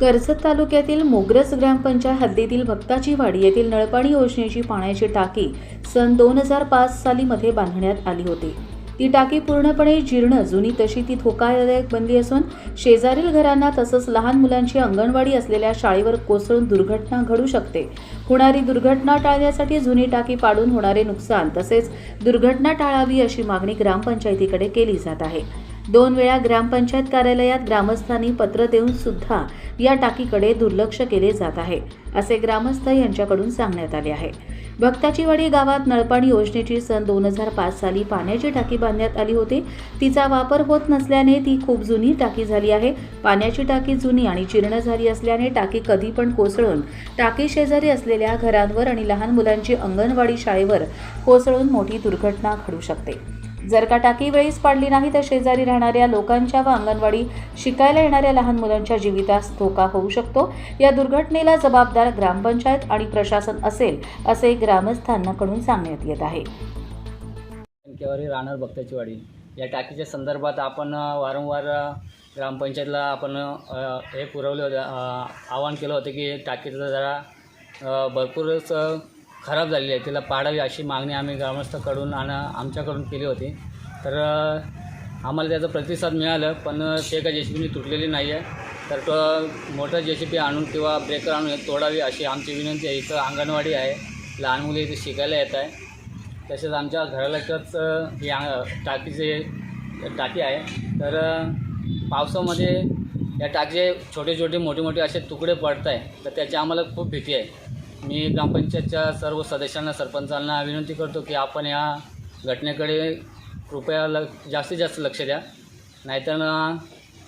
कर्जत तालुक्यातील मोग्रस ग्रामपंचायत हद्दीतील भक्ताची वाडी येथील नळपाणी योजनेची पाण्याची टाकी सन दोन हजार पाच साली मध्ये बांधण्यात आली होती. ती टाकी पूर्णपणे जीर्ण जुनी तशी ती धोकादायक बनली असून शेजारील घरांना तसंच लहान मुलांची अंगणवाडी असलेल्या शाळेवर कोसळून दुर्घटना घडू शकते. होणारी दुर्घटना टाळण्यासाठी जुनी टाकी पाडून होणारे नुकसान तसेच दुर्घटना टाळावी अशी मागणी ग्रामपंचायतीकडे केली जात आहे. दोन वेळा ग्रामपंचायत कार्यालयात ग्रामस्थांनी पत्र देऊन सुद्धा या टाकीकडे दुर्लक्ष केले जात आहे असे ग्रामस्थ यांच्याकडून सांगण्यात आले आहे. भक्ताचीवाडी गावात नळपाणी योजनेची सन दोन हजार पाच साली पाण्याची टाकी बांधण्यात आली होती. तिचा वापर होत नसल्याने ती खूप जुनी टाकी झाली आहे. पाण्याची टाकी जुनी आणि जीर्ण झाली असल्याने टाकी कधी पण कोसळून टाकी शेजारी असलेल्या घरांवर आणि लहान मुलांची अंगणवाडी शाळेवर कोसळून मोठी दुर्घटना घडू शकते. जर का टाकी वेळीच पाडली नाही तर शेजारी राहणाऱ्या लोकांच्या व अंगणवाडी शिकायला येणाऱ्या लहान मुलांच्या जीवितास धोका होऊ शकतो. या दुर्घटनेला जबाबदार ग्रामपंचायत आणि प्रशासन असेल असे ग्रामस्थांकडून सांगण्यात येत आहे. राहणार भक्ताची या टाकीच्या संदर्भात आपण वारंवार ग्रामपंचायतला आपण हे पुरवले होते आवाहन केलं होतं की टाकीचं जरा भरपूरच खराब झालेली आहे. तिला पाडावी अशी मागणी आम्ही ग्रामस्थकडून आणि आमच्याकडून केली होती. तर आम्हाला त्याचा प्रतिसाद मिळालं पण ते काय जे सी तुटलेली नाही आहे तर तो मोठा जे सी पी आणून किंवा ब्रेकर आणून तोडावी अशी आमची विनंती आहे. इथं अंगणवाडी आहे. लहान मुले इथे शिकायला येत आहे. तसेच आमच्या घरालाच ही टाकीचे टाकी आहे. तर पावसामध्ये या टाकीचे छोटे छोटे मोठे मोठे असे तुकडे पडत आहे तर त्याची आम्हाला खूप भीती आहे. मी ग्रामपंचायतच्या सर्व सदस्यांना सरपंचांना विनंती करतो की आपण या घटनेकडे कृपया ल जास्तीत जास्त लक्ष द्या. नाहीतर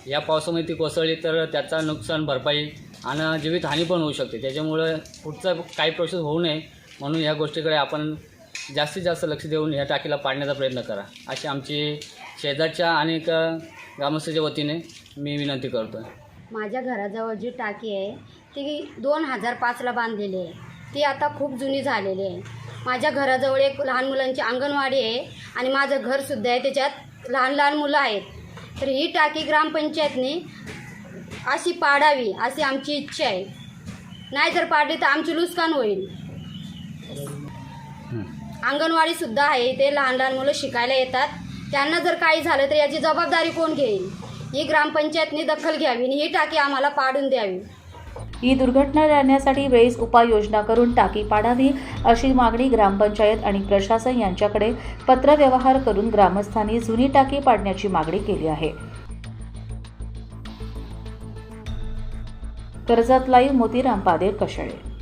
या पावसामध्ये ती कोसळली तर त्याचा नुकसान भरपाई आणि जीवितहानी पण होऊ शकते. त्याच्यामुळं पुढचा काही प्रोसेस होऊ नये म्हणून या गोष्टीकडे आपण जास्तीत जास्त लक्ष देऊन या टाकीला पाडण्याचा प्रयत्न करा. अशी आमची शेजारच्या अनेक ग्रामस्थाच्या वतीने मी विनंती करतो आहे माझ्या घराजवळ जी टाकी आहे ती दोन हजार पाचला बांधलेली आहे. ती आता खूप जुनी झालेली आहे. माझ्या घराजवळ एक लहान मुलांची अंगणवाडी आहे आणि माझं घरसुद्धा आहे त्याच्यात लहान लहान मुलं आहेत. तर ही टाकी ग्रामपंचायतने अशी पाडावी अशी आमची इच्छा आहे. नाही जर पाडली तर आमची नुकसान होईल. अंगणवाडीसुद्धा आहे ते लहान लहान मुलं शिकायला येतात. त्यांना जर काही झालं तर याची जबाबदारी कोण घेईल? ही ग्रामपंचायतने दखल घ्यावी आणि ही टाकी आम्हाला पाडून द्यावी. ही दुर्घटना टाळण्यासाठी वेळीच उपाययोजना करून टाकी पाडावी अशी मागणी ग्रामपंचायत आणि प्रशासन यांच्याकडे पत्रव्यवहार करून ग्रामस्थांनी जुनी टाकी पाडण्याची मागणी केली आहे. कर्जत लाईव्ह मोतीराम पादेर कशाळे.